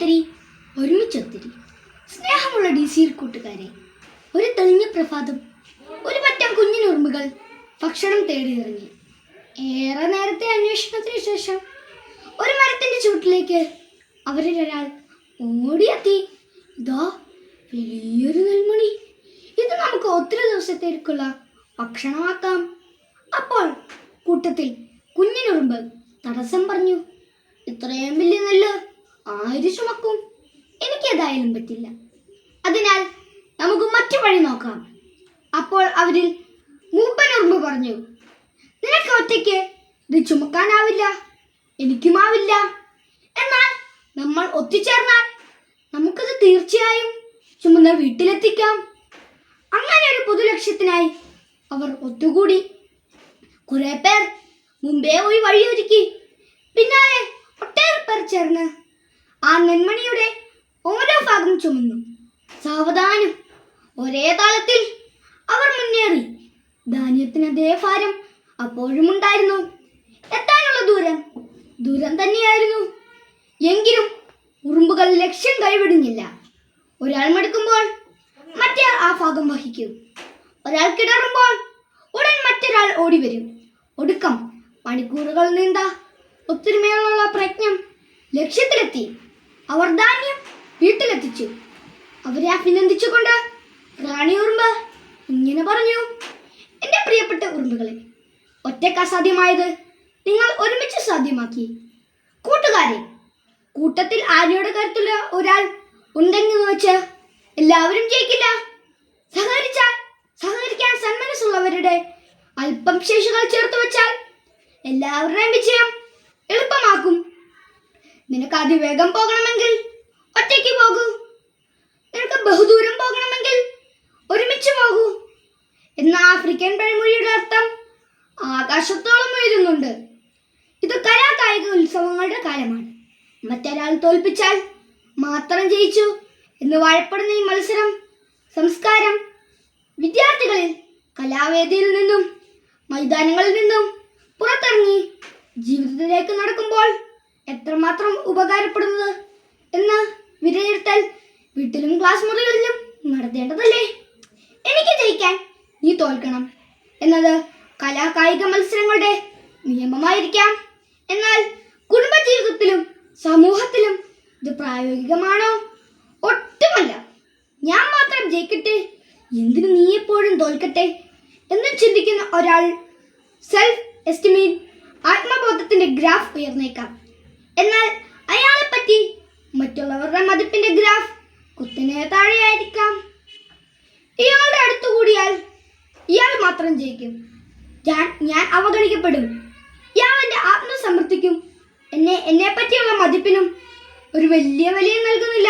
ഒറ്റയ്ക്കെത്തിരി ഒരുമിച്ചൊത്തിരി സ്നേഹമുള്ള ഡി സിയിൽ കൂട്ടുകാരെ ഒരു തെളിഞ്ഞ പ്രഭാതം ഒരു പറ്റം കുഞ്ഞിനുറുമ്പുകൾ ഭക്ഷണം തേടി ഇറങ്ങി ഏറെ നേരത്തെ അന്വേഷണത്തിന് ശേഷം ഒരു മരത്തിന്റെ ചൂട്ടിലേക്ക് അവരിൽ ഒരാൾ ഓടിയെത്തി. ഇതാ വലിയൊരു നെൽമണി ഇത് നമുക്ക് ഒത്തിരി ദിവസത്തേക്കുള്ള ഭക്ഷണമാക്കാം. അപ്പോൾ കൂട്ടത്തിൽ കുഞ്ഞിനുറുമ്പ് തടസ്സം പറഞ്ഞു ഇത്രയും വലിയ നെല്ല് ആര് ചുമക്കും? എനിക്കേതായാലും പറ്റില്ല. അതിനാൽ നമുക്ക് മറ്റു വഴി നോക്കാം. അപ്പോൾ അവരിൽ മൂപ്പനുറുമ്പ് പറഞ്ഞു നിനക്ക് ഒറ്റയ്ക്ക് ഇത് ചുമക്കാനാവില്ല എനിക്കുമാവില്ല. എന്നാൽ നമ്മൾ ഒത്തുചേർന്നാൽ നമുക്കത് തീർച്ചയായും ചുമന്ന വീട്ടിലെത്തിക്കാം. അങ്ങനെ ഒരു പൊതു ലക്ഷ്യത്തിനായി അവർ ഒത്തുകൂടി. കുറെ പേർ മുമ്പേ ഒരു വഴിയൊരുക്കി പിന്നാലെ ഒട്ടേറെ പേർ ചേർന്ന് ആ നെന്മണിയുടെ ഓരോ ഭാഗം ചുമന്നു. സാവധാനം. ഒരേ താളത്തിൽ അവർ മുന്നേറി. ധാന്യത്തിന് അതേ ഭാരം അപ്പോഴും ഉണ്ടായിരുന്നു. എത്താനുള്ള ദൂരം ദൂരം തന്നെയായിരുന്നു. എങ്കിലും ഉറുമ്പുകൾ ലക്ഷ്യം കൈവിടുന്നില്ല. ഒരാൾ മടുക്കുമ്പോൾ മറ്റേ ആ ഭാഗം വഹിക്കും. ഒരാൾ കിടറുമ്പോൾ ഉടൻ മറ്റൊരാൾ ഓടി വരും ഒടുക്കം മണിക്കൂറുകൾ നീണ്ട ഒത്തൊരുമയുള്ള പ്രജ്ഞം ലക്ഷ്യത്തിലെത്തി. അവർ ധാന്യം വീട്ടിലെത്തിച്ചു. അവരെ അഭിനന്ദിച്ചുകൊണ്ട് റാണി ഉറുമ്പ് ഇങ്ങനെ പറഞ്ഞു എന്റെ പ്രിയപ്പെട്ട ഉറുമ്പുകളെ ഒറ്റയ്ക്ക് അസാധ്യമായത് നിങ്ങൾ ഒരുമിച്ച് സാധ്യമാക്കി. കൂട്ടുകാരെ കൂട്ടത്തിൽ ആനയുടെ കരുത്തുള്ള ഒരാൾ ഉണ്ടെങ്കിൽ വെച്ച് എല്ലാവരും ജയിക്കില്ല. സഹകരിച്ചാൽ സഹകരിക്കാൻ സന്മനസ്സുള്ളവരുടെ അല്പം ശേഷികൾ ചേർത്ത് വെച്ചാൽ എല്ലാവരുടെയും വിജയം എളുപ്പമാക്കും. നിനക്ക് അതിവേഗം പോകണമെങ്കിൽ ഒറ്റയ്ക്ക് പോകൂ. നിനക്ക് ബഹുദൂരം പോകണമെങ്കിൽ ഒരുമിച്ച് പോകൂ. എന്ന ആഫ്രിക്കൻ പഴമൊഴിയുടെ അർത്ഥം ആകാശത്തോളം ഉയരുന്നുണ്ട്. ഇത് കലാകായിക ഉത്സവങ്ങളുടെ കാലമാണ്. മറ്റൊരാൾ തോൽപ്പിച്ചാൽ മാത്രം ജയിച്ചു എന്ന് വാഴപ്പെടുന്ന ഈ മത്സരം സംസ്കാരം വിദ്യാർത്ഥികളിൽ കലാവേദിയിൽ നിന്നും മൈതാനങ്ങളിൽ നിന്നും പുറത്തിറങ്ങി ജീവിതത്തിലേക്ക് നടക്കുമ്പോൾ എത്രമാത്രം ഉപകാരപ്പെടുന്നത്? എന്ന് വിലയിരുത്തൽ വീട്ടിലും ക്ലാസ് മുറികളിലും നടത്തേണ്ടതല്ലേ? എനിക്ക് ജയിക്കാൻ നീ തോൽക്കണം. എന്നത് കലാകായിക മത്സരങ്ങളുടെ നിയമമായിരിക്കാം. എന്നാൽ കുടുംബജീവിതത്തിലും സമൂഹത്തിലും ഇത് പ്രായോഗികമാണോ? ഒട്ടുമല്ല. ഞാൻ മാത്രം ജയിക്കട്ടെ? എന്തിനു നീ എപ്പോഴും തോൽക്കട്ടെ? എന്ന് ചിന്തിക്കുന്ന ഒരാൾ സെൽഫ് എസ്റ്റിമേറ്റ് ആത്മബോധത്തിന്റെ ഗ്രാഫ് ഉയർന്നേക്കാം. എന്നാൽ അയാളെ പറ്റി മറ്റുള്ളവരുടെ മതിപ്പിന്റെ ഗ്രാഫ് കുത്തനെ താഴെയായിരിക്കാം. ഇയാളുടെ അടുത്തുകൂടിയാൽ ഇയാൾ മാത്രം ജയിക്കും. ഞാൻ ഞാൻ അവഗണിക്കപ്പെടും. ഇയാൾ എന്റെ ആത്മസമൃദ്ധിക്കും എന്നെ എന്നെ പറ്റിയുള്ള മതിപ്പിനും ഒരു വലിയ വലിയ നൽകുന്നില്ല.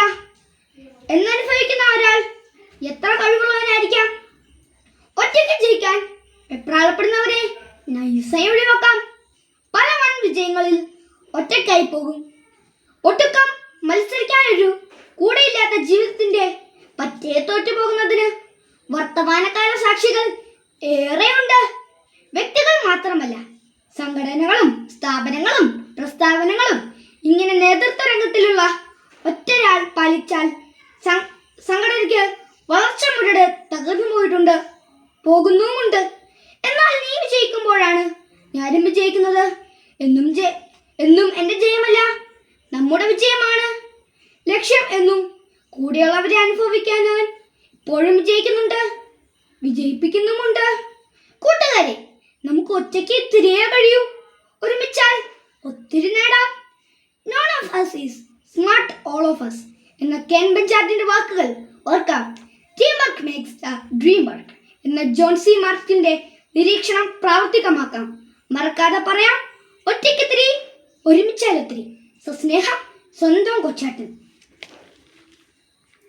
എന്നനുഭവിക്കുന്ന ഒരാൾ എത്ര കഴിവുള്ളവനായിരിക്കാം? ഒറ്റയ്ക്ക് ജയിക്കാൻ ഞാൻ നൈസായി ഒഴിവാക്കാം. പല വൻ വിജയങ്ങളിൽ ഒറ്റയ്ക്കായി പോകും. ഒട്ടുക്കം മത്സരിക്കാനൊരു കൂടെയില്ലാത്ത ജീവിതത്തിന്റെ പറ്റേ തോറ്റു പോകുന്നതിന് വർത്തമാനകാല സാക്ഷികൾ ഏറെയുണ്ട്. വ്യക്തികൾ മാത്രമല്ല സംഘടനകളും സ്ഥാപനങ്ങളും പ്രസ്താവനകളും ഇങ്ങനെ നേതൃത്വ രംഗത്തിലുള്ള ഒറ്റരാൾ പാലിച്ചാൽ സംഘടനയ്ക്ക് വളർച്ച മുരട് തകർന്നു പോയിട്ടുണ്ട് പോകുന്നുമുണ്ട്. എന്നാൽ നീ വിജയിക്കുമ്പോഴാണ് ഞാനും വിജയിക്കുന്നത് എന്നും ജയ എന്നും എന്റെ ജയമല്ല. നമ്മുടെ വിജയമാണ്. ലക്ഷ്യം എന്നും കൂടെയുള്ളവരെ അനുഭവിക്കാൻ ഞാൻ ഇപ്പോഴും വിജയിക്കുന്നുണ്ട്. വിജയിപ്പിക്കുന്നുമുണ്ട്. കൂട്ടുകാരെ നമുക്ക് ഒറ്റയ്ക്ക് തിരികെ കഴിയും. ഒരുമിച്ചാൽ ഒത്തിരി നേടാം. None of us is smart all of us എന്ന കെൻ ബെഞ്ചാർട്ടിന്റെ വാക്കുകൾ ഓർക്കാം. Team work makes the dream work എന്ന ജോൺ സി മാർക്കിന്റെ നിരീക്ഷണം പ്രാവർത്തികമാക്കാം. മറക്കാതെ പറയാം ഒറ്റയ്ക്ക് തിരി ഒരുമിച്ചാൽ സ്വസ്നേഹ സ്വന്തം കൊച്ചാട്ടൻ.